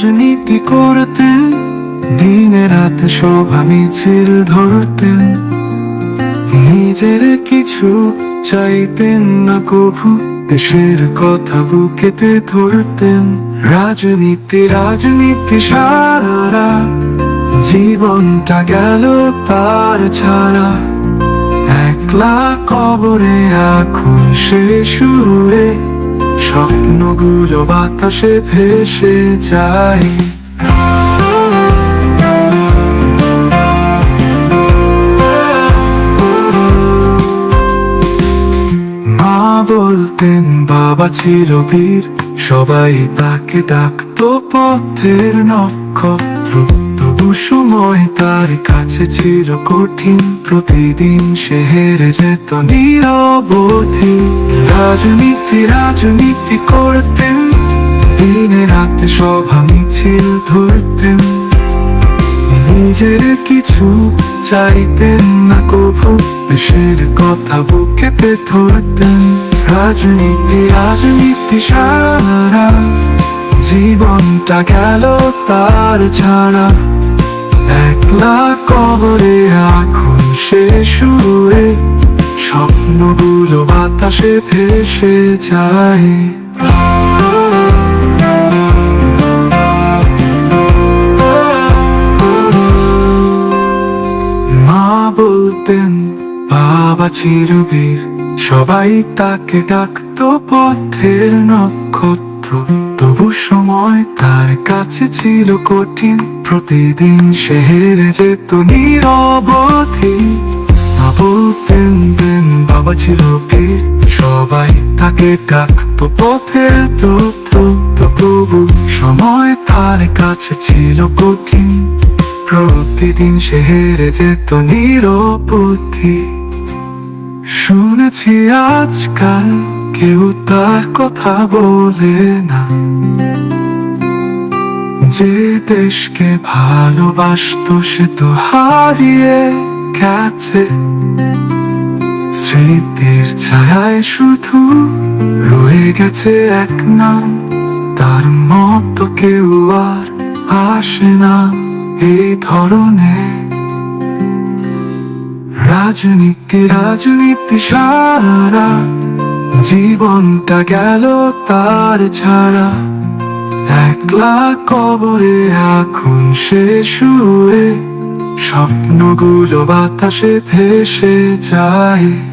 রাজনীতি করতেন দিনে রাতে সভা মিছিল ধরতেন নিজের কিছু চাইতেন না কভু, দেশের কথা বুকেতে ধরতেন। রাজনীতি রাজনীতি সারা, জীবনটা গেল তার ছাড়া। একলা কবরে এখন সে শুয়ে স্বপ্নগুলো বাতাসে ভেসে যায়। মা বলতেন বাবা ছিল বীর সবাই তাকে ডাকতো পথের নক্ষত্র। সময় তার কাছে ছিল কঠিন। প্রতিদিন সে হেরে যেত নিরবধি। রাজনীতি রাজনীতি করতেন। দিনে রাতে সভা, মিছিল ধরতেন। নিজের কিছু চাইতেন না কভু দেশের কথা বুকেতে ধরতেন। রাজনীতি রাজনীতি সারা। জীবনটা গেল তার ছাড়া। একলা কবরে এখন সে শুয়ে স্বপ্নগুলো বাতাসে ভেসে যায়। মা বলতেন, বাবা চিরবীর, সবাই তাকে ডাকতো পথের নক্ষত্র। তবু সময় তার কাছে ছিল কঠিন। প্রতিদিন সে হেরে যেত নিরবধি মা বলতেন দেন বাবা ছিল বীর সবাই তাকে ডাকতো তথ্য তবু সময় তার কাছে ছিল কঠিন। প্রতিদিন সে হেরে যেত নিরবধি শুনেছি আজকাল কেউ তার কথা বলে না। যে দেশকে ভালোবাসতো সে তো হারিয়ে গেছে। স্মৃতির ছায়ায় শুধু রয়ে গেছে এক নাম। তার মতো কেউ আর আসে না এই ধরনের রাজনীতি রাজনীতি সারা জীবনটা গেল তার ছাড়া। একলা কবরে এখন সে শুয়ে স্বপ্নগুলো বাতাসে ভেসে যায়।